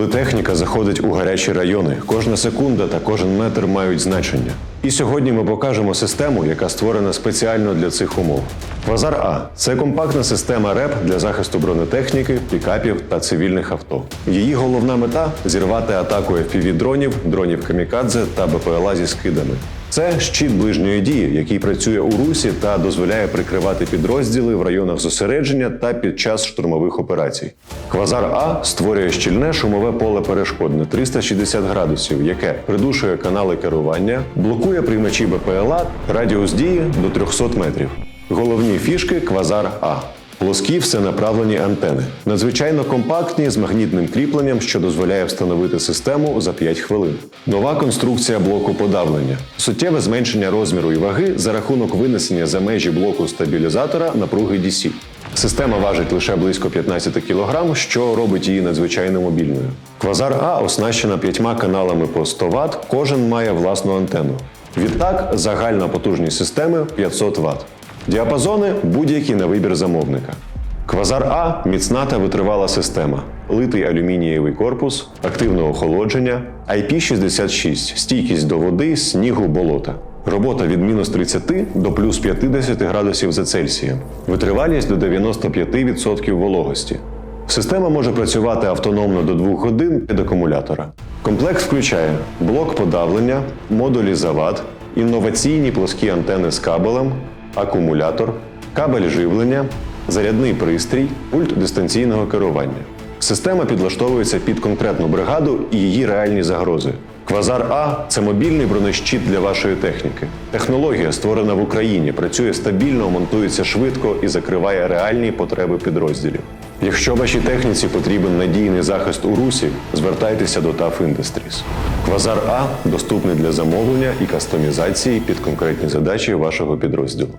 Коли техніка заходить у гарячі райони, кожна секунда та кожен метр мають значення. І сьогодні ми покажемо систему, яка створена спеціально для цих умов. Квазар А це компактна система РЕП для захисту бронетехніки, пікапів та цивільних авто. Її головна мета зірвати атаку fpv дронів, дронів камікадзе та БПЛА зі скидами. Це щит ближньої дії, який працює у русі та дозволяє прикривати підрозділи в районах зосередження та під час штурмових операцій. Квазар А створює щільне шумове поле перешкод на 360 градусів, яке придушує канали керування, блокує приймачі БПЛА, радіус дії до 300 метрів. Головні фішки Квазар А. Плоскі всенаправлені антени, надзвичайно компактні з магнітним кріпленням, що дозволяє встановити систему за 5 хвилин. Нова конструкція блоку подавлення, суттєве зменшення розміру і ваги за рахунок винесення за межі блоку стабілізатора напруги DC. Система важить лише близько 15 кг, що робить її надзвичайно мобільною. Квазар А оснащена п'ятьма каналами по 100 Вт, кожен має власну антенну. Відтак, загальна потужність системи 500 Вт. Діапазони будь-які на вибір замовника. Квазар А міцна та витривала система, литий алюмінієвий корпус, активне охолодження, IP66, стійкість до води, снігу, болота. Робота від мінус 30 до плюс 50 градусів за Цельсієм, витривалість до 95% вологості. Система може працювати автономно до 2 годин від акумулятора. Комплект включає блок подавлення, модулі завад, інноваційні плоскі антени з кабелем, акумулятор, кабель живлення, зарядний пристрій, пульт дистанційного керування. Система підлаштовується під конкретну бригаду і її реальні загрози. Квазар А це мобільний бронещит для вашої техніки. Технологія, створена в Україні, працює стабільно, монтується швидко і закриває реальні потреби підрозділів. Якщо вашій техніці потрібен надійний захист у русі, звертайтеся до TAF Industries. Квазар А доступний для замовлення і кастомізації під конкретні задачі вашого підрозділу.